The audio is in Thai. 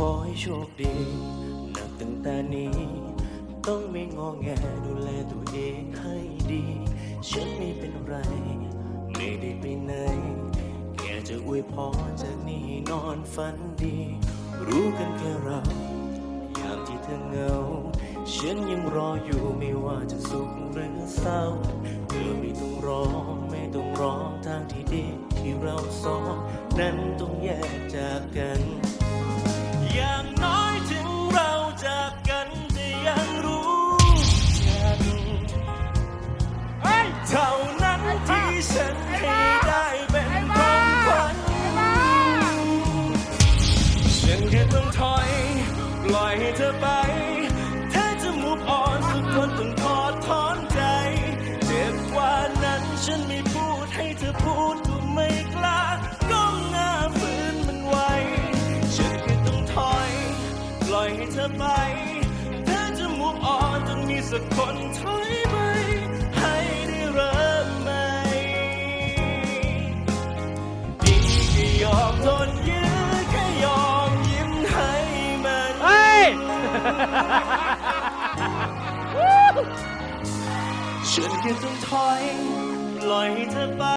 ขอให้โชคดีนับตั้งแต่นี้ ต้องไม่งอแงดูแลตัวเองให้ดี ฉันไม่เป็นไร ไม่ได้ไปไหน แค่จะอวยพรจากนี้นอนฝันดี รู้กันแค่เรายามที่เธอเหงา ฉันยังรออยู่ไม่ว่าจะสุขหรือเศร้าเธอไม่ต้องร้องไม่ต้องร้องทางที่ดีที่เราสอง นั้นต้องแยกจากกัน ฉันให้ได้เป็นของขวัญฉันแค่ต้องถอย ปล่อยให้เธอไปเธอจะมุกอ่อนสุดคนต้องทอดถอนใจ เจ็บกว่านั้นฉันไม่พูดให้เธอพูดก็ไม่กล้าก้มหน้าฝืนมันไว้ ฉันแค่ต้องถอย ปล่อยให้เธอไป เธอจะมุกอ่อนจนมีสักคนถอยไป ฉันแค่ต้องถอยปล่อยให้เธอไป